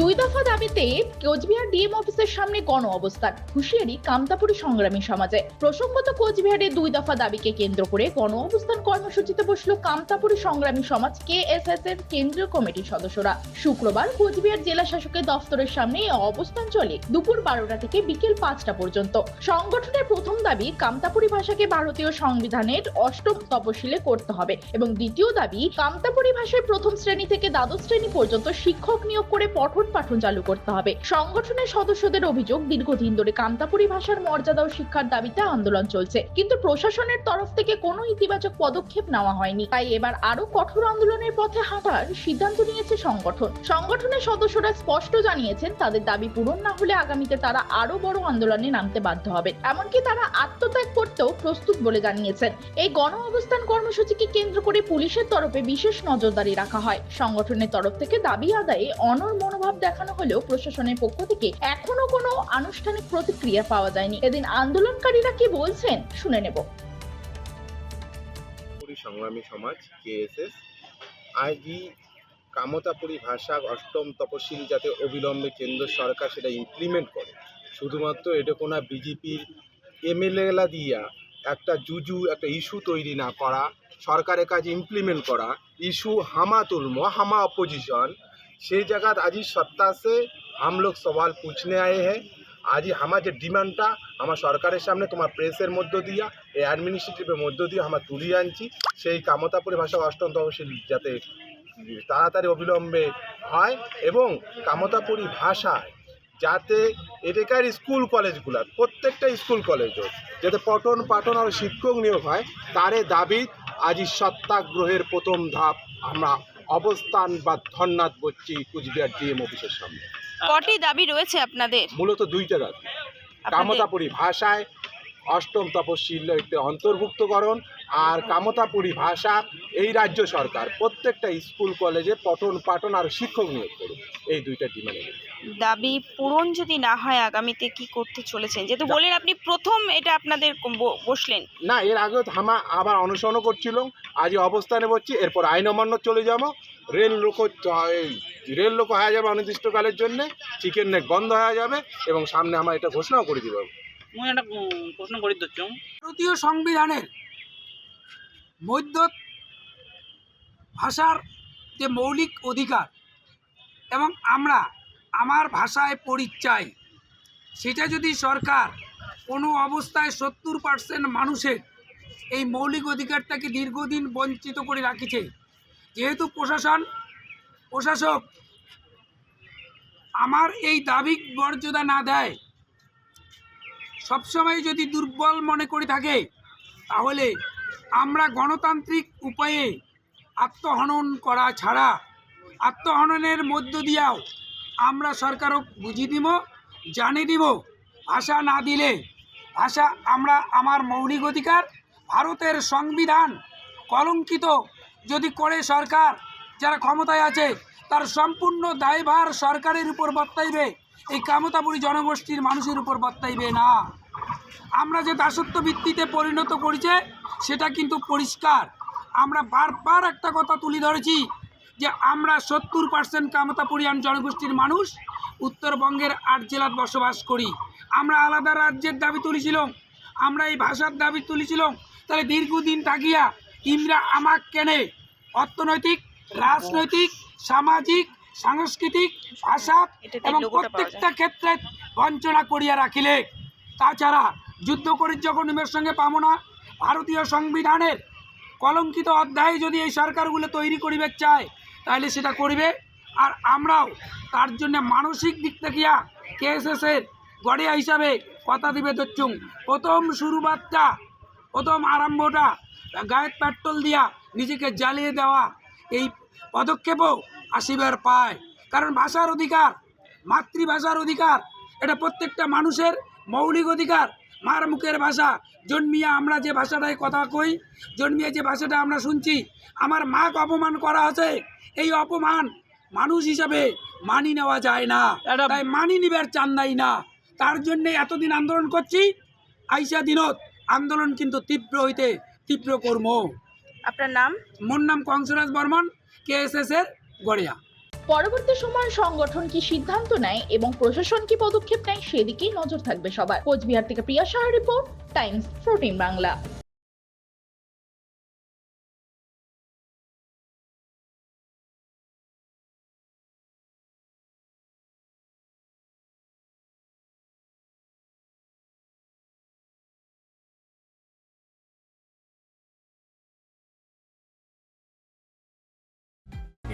দুই দফা দাবিতে কোচবিহার ডিএম অফিসের সামনে গণ অবস্থান। হুঁশিয়ারি কামতাপুরী সংগ্রামী সমাজে। প্রসঙ্গত কোচবিহারের দুই দফা দাবিকে কেন্দ্র করে গণ অবস্থান কর্মসূচিতে বসল কামতাপুরী সংগ্রামী সমাজ কে এস এস এর কেন্দ্রীয় কমিটির সদস্যরা। শুক্রবার কোচবিহার জেলা শাসকের দফতরের সামনে অবস্থান চলে দুপুর বারোটা থেকে বিকেল পাঁচটা পর্যন্ত। সংগঠনের প্রথম দাবি, কামতাপুরী ভাষাকে ভারতীয় সংবিধানের অষ্টম তপশিলে করতে হবে এবং দ্বিতীয় দাবি, কামতাপুরী ভাষায় প্রথম শ্রেণি থেকে দ্বাদশ শ্রেণি পর্যন্ত শিক্ষক নিয়োগ করে পঠন পাঠন চালু করতে হবে। সংগঠনের সদস্যদের অভিযোগ, দীর্ঘদিন ধরে কামতাপুরী ভাষার মর্যাদা ও শিক্ষার দাবিতে আন্দোলন চলছে। কিন্তু প্রশাসনের তরফ থেকে কোনো ইতিবাচক পদক্ষেপ নেওয়া হয়নি। তাই এবার আরও কঠোর আন্দোলনের পথে হাঁটার সিদ্ধান্ত নিয়েছে সংগঠন। সংগঠনের সদস্যরা স্পষ্ট জানিয়েছেন, তাদের দাবি পূরণ না হলে আগামীতে তারা আরও বড় আন্দোলনে নামতে বাধ্য হবে। এমনকি তারা আত্মত্যাগ করতেও প্রস্তুত বলে জানিয়েছেন। এই গণ অবস্থান কর্মসূচিকে কেন্দ্র করে পুলিশের তরফে বিশেষ নজরদারি রাখা হয়। সংগঠনের তরফ থেকে দাবি আদায়ে অনর মনোভাব দেখানো হলেও প্রশাসনের পক্ষ থেকে এখনও কোনো আনুষ্ঠানিক প্রতিক্রিয়া পাওয়া যায়নি। এদিন আন্দোলনকারীরা কি বলছেন শুনে নেব। সংগ্রামী সমাজ, কেএসএস আজই কামতাপুরী ভাষা, অষ্টম তপশিল যাতে অবিলম্বে কেন্দ্র সরকার সেটা ইমপ্লিমেন্ট করে। শুধুমাত্র এটা কোনো বিজেপির এমএলএলা দিয়া একটা জুজু একটা ইস্যু তৈরি না করা, সরকারের কাজ ইমপ্লিমেন্ট করা, ইস্যু হামা ম হামা অপোজিশন সেই জায়গাত আজি সত্তা সে হাম সওয়াল পুছনে আয়ে হ্যাঁ আজ আমার যে ডিমান্ডটা, আমার সরকারের সামনে তোমার প্রেসের মধ্য দিয়া, এই অ্যাডমিনিস্ট্রেটিভের মধ্য দিয়ে আমার তুলি আনছি। সেই কামতা পরিভাষা অষ্টম তহসিল যাতে তাড়াতাড়ি অবিলম্বে হয় এবং কামতাপুরী ভাষায় যাতে এটাকার স্কুল কলেজগুলার প্রত্যেকটা স্কুল কলেজ যাতে পঠন পাঠন আর শিক্ষক নিয়োগ হয় তারে দাবি আজই সত্যাগ্রহের প্রথম ধাপ আমরা অবস্থান বা ধর্নাথ বলছি কুচবিহার ডিএম অফিসের সামনে। কটি দাবি রয়েছে আপনাদের? মূলত দুইটা দাবি। কামতাপুরী ভাষায় অষ্টম তপশিলতে অন্তর্ভুক্তকরণ আর কামতাপুরী ভাষা এই রাজ্য সরকার প্রত্যেকটা স্কুল কলেজে পঠন পাঠন আর শিক্ষক নিয়োগ করুক। এই দুইটা ডিমান্ড। দাবি পূরণ যদি না হয় আগামীতে কি করতে চলেছেন? যেহেতু বললেন আপনি প্রথম এটা আপনাদের বসলেন। না এর আগেও থামা আবার অনুসরণও করছিল আজ অবস্থানে বলছি এরপর আইন অমান্য চলে যাব। রেল লোক রেল লোক হয়ে যাবে অনির্দিষ্টকালের জন্য চিকেন নেক বন্ধ হয়ে যাবে এবং সামনে আমার এটা ঘোষণাও করে দিব। প্রশ্ন করি দিচ্ছ। ভারতীয় সংবিধানের মধ্য ভাষার যে মৌলিক অধিকার এবং আমরা আমার ভাষায় পরিচয়, সেটা যদি সরকার কোনো অবস্থায় সত্তর পার্সেন্ট মানুষের এই মৌলিক অধিকারটাকে দীর্ঘদিন বঞ্চিত করে রাখিছে, যেহেতু প্রশাসন, প্রশাসক আমার এই দাবি মর্যাদা না দেয়, সবসময় যদি দুর্বল মনে করে থাকে, তাহলে আমরা গণতান্ত্রিক উপায়ে আত্মহনন করা ছাড়া, আত্মহননের মধ্য দিয়াও আমরা সরকারক বুঝিয়ে দিব, জানিয়ে দিব। ভাষা না দিলে ভাষা আমরা আমার মৌলিক অধিকার, ভারতের সংবিধান কলঙ্কিত যদি করে সরকার, যারা ক্ষমতায় আছে, তার সম্পূর্ণ দায়ভার সরকারের উপর বর্তাইবে, এই কামতাপুরী জনগোষ্ঠীর মানুষের উপর বর্তাইবে না। আমরা যে দাসত্ব ভিত্তিতে পরিণত করেছে, সেটা কিন্তু পরিষ্কার। আমরা বারবার একটা কথা তুলে ধরেছি যে আমরা সত্তর পার্সেন্ট কামতাপুরিয়ান জনগোষ্ঠীর মানুষ উত্তরবঙ্গের আট জেলাত বসবাস করি। আমরা আলাদা রাজ্যের দাবি তুলেছিলাম আমরা এই ভাষার দাবি তুলেছিলাম। তাহলে দীর্ঘদিন থাকিয়া ইমরা আমাক কেনে? অর্থনৈতিক রাজনৈতিক সামাজিক সাংস্কৃতিক ভাষা এবং। প্রত্যেকটা ক্ষেত্রে বঞ্চনা করিয়া রাখিলে। তাছাড়া যুদ্ধ করি যখন নিমের সঙ্গে পাবো না ভারতীয় সংবিধানের কলঙ্কিত অধ্যায় যদি এই সরকারগুলো তৈরি করিবে চায় তাহলে সেটা করবে। আর আমরাও তার জন্য মানসিক দিক থেকিয়া কেএসএসের গড়িয়া হিসাবে কথা দিবে দচ্ছুম প্রথম শুরুবাতটা, প্রথম আরম্ভটা, গায়ের পেট্রোল দিয়া নিজেকে জ্বালিয়ে দেওয়া, এই পদক্ষেপও আসিবার পায়। কারণ ভাষার অধিকার, মাতৃভাষার অধিকার, এটা প্রত্যেকটা মানুষের মৌলিক অধিকার। মার মুখের ভাষা। জন্মিয়া আমরা যে ভাষাটায় কথা কই জন্মিয়ে যে ভাষাটা আমরা শুনছি আমার মাকে অপমান করা আছে। এই অপমান মানুষ হিসাবে মানি নেওয়া যায় না। একটা- তাই মানি নিবার চান নাই না। তার জন্যে এতদিন আন্দোলন করছি আইসা দিনত আন্দোলন কিন্তু তীব্র হইতে তীব্র কর্ম। আপনার নাম? মোর নাম Kansraj Barman K S S এর গড়িয়া। পরবর্তী সময় সংগঠন কি সিদ্ধান্ত নেয় এবং প্রশাসন কি পদক্ষেপ নেয়, সেদিকেই নজর থাকবে সবার। কোচবিহার থেকে Priya Saha report, Times fourteen Bangla.